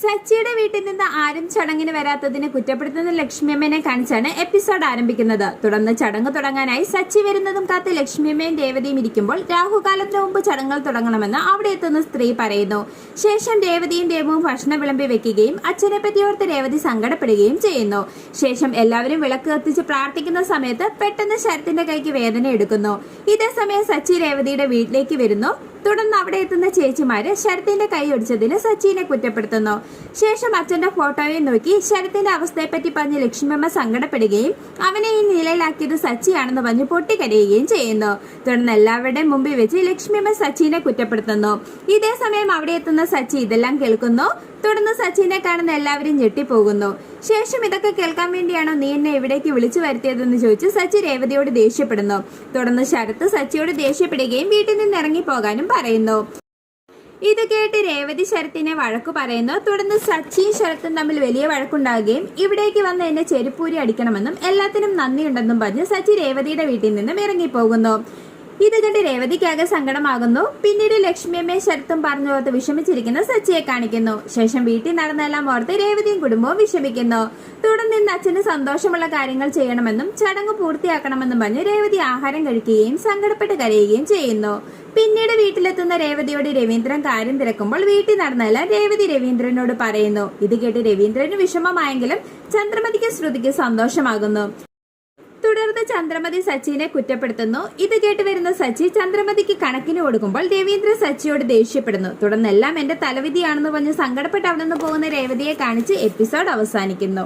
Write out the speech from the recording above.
സച്ചിയുടെ വീട്ടിൽ നിന്ന് ആരും ചടങ്ങിന് വരാത്തതിന് കുറ്റപ്പെടുത്തുന്ന ലക്ഷ്മിയമ്മനെ കാണിച്ചാണ് എപ്പിസോഡ് ആരംഭിക്കുന്നത്. തുടർന്ന് ചടങ്ങ് തുടങ്ങാനായി സച്ചി വരുന്നതും കാത്ത് ലക്ഷ്മിയമ്മയും രേവതിയും ഇരിക്കുമ്പോൾ രാഹുകാലത്തിന് മുമ്പ് ചടങ്ങുകൾ തുടങ്ങണമെന്ന് അവിടെ എത്തുന്ന സ്ത്രീ പറയുന്നു. ശേഷം രേവതിയും ദേവവും ഭക്ഷണം വിളമ്പി വെക്കുകയും അച്ഛനെ പറ്റി ഓർത്ത് രേവതി സങ്കടപ്പെടുകയും ചെയ്യുന്നു. ശേഷം എല്ലാവരും വിളക്ക് കത്തിച്ച് പ്രാർത്ഥിക്കുന്ന സമയത്ത് പെട്ടെന്ന് ശരത്തിന്റെ കൈക്ക് വേദന എടുക്കുന്നു. ഇതേ സമയം സച്ചി രേവതിയുടെ വീട്ടിലേക്ക് വരുന്നു. തുടർന്ന് അവിടെ എത്തുന്ന ചേച്ചിമാര് ശരത്തിന്റെ കൈ ഒടിച്ചതിന് സച്ചിനെ കുറ്റപ്പെടുത്തുന്നു. ശേഷം അച്ഛന്റെ ഫോട്ടോയെ നോക്കി ശരത്തിന്റെ അവസ്ഥയെപ്പറ്റി പറഞ്ഞ് ലക്ഷ്മിയമ്മ സങ്കടപ്പെടുകയും അവനെ ഈ നിലയിലാക്കിയത് സച്ചിയാണെന്ന് പറഞ്ഞ് പൊട്ടിക്കരയുകയും ചെയ്യുന്നു. തുടർന്ന് എല്ലാവരുടെയും മുമ്പിൽ വെച്ച് ലക്ഷ്മിയമ്മ സച്ചിനെ കുറ്റപ്പെടുത്തുന്നു. ഇതേ സമയം അവിടെ എത്തുന്ന സച്ചി ഇതെല്ലാം കേൾക്കുന്നു. തുടർന്ന് സച്ചിനെ കാണുന്ന എല്ലാവരും ഞെട്ടിപ്പോകുന്നു. ശേഷം ഇതൊക്കെ കേൾക്കാൻ വേണ്ടിയാണോ നീ എന്നെ ഇവിടേക്ക് വിളിച്ചു വരുത്തിയതെന്ന് ചോദിച്ച് സച്ചി രേവതിയോട് ദേഷ്യപ്പെടുന്നു. തുടർന്ന് ശരത്ത് സച്ചിയോട് ദേഷ്യപ്പെടുകയും വീട്ടിൽ നിന്ന് ഇറങ്ങി പോകാനും പറയുന്നു. ഇത് കേട്ട് രേവതി ശരത്തിനെ വഴക്കു പറയുന്നു. തുടർന്ന് സച്ചിയും ശരത്തും തമ്മിൽ വലിയ വഴക്കുണ്ടാകുകയും ഇവിടേക്ക് വന്ന് എന്നെ ചെരുപ്പൂരി അടിക്കണമെന്നും എല്ലാത്തിനും നന്ദിയുണ്ടെന്നും പറഞ്ഞ് സച്ചി രേവതിയുടെ വീട്ടിൽ നിന്നും ഇറങ്ങിപ്പോകുന്നു. ഇത് കണ്ട് രേവതിക്കാകെ സങ്കടമാകുന്നു. പിന്നീട് ലക്ഷ്മിയമ്മയെ ശരത്തും പറഞ്ഞു ഓർത്ത് വിഷമിച്ചിരിക്കുന്ന സച്ചിയെ കാണിക്കുന്നു. ശേഷം വീട്ടിൽ നടന്നെല്ലാം ഓർത്ത് രേവതിയും കുടുംബവും വിഷമിക്കുന്നു. തുടർന്ന് ഇന്ന് അച്ഛന് സന്തോഷമുള്ള കാര്യങ്ങൾ ചെയ്യണമെന്നും ചടങ്ങ് പൂർത്തിയാക്കണമെന്നും പറഞ്ഞ് രേവതി ആഹാരം കഴിക്കുകയും സങ്കടപ്പെട്ട് കരയുകയും ചെയ്യുന്നു. പിന്നീട് വീട്ടിലെത്തുന്ന രേവതിയോട് രവീന്ദ്രൻ കാര്യം തിരക്കുമ്പോൾ വീട്ടിൽ നടന്നെല്ലാം രേവതി രവീന്ദ്രനോട് പറയുന്നു. ഇത് കേട്ട് രവീന്ദ്രന് വിഷമമായെങ്കിലും ചന്ദ്രമതിക്ക് ശ്രുതിക്ക് സന്തോഷമാകുന്നു. തുടർന്ന് ചന്ദ്രമതി സച്ചിനെ കുറ്റപ്പെടുത്തുന്നു. ഇത് കേട്ട് വരുന്ന സച്ചി ചന്ദ്രമതിക്ക് കണക്കിന് കൊടുക്കുമ്പോൾ രവീന്ദ്ര സച്ചിയോട് ദേഷ്യപ്പെടുന്നു. തുടർന്ന് എല്ലാം എന്റെ തലവിധിയാണെന്ന് പറഞ്ഞ് സങ്കടപ്പെട്ട് അവിടെ നിന്ന് പോകുന്ന രേവതിയെ കാണിച്ച് എപ്പിസോഡ് അവസാനിക്കുന്നു.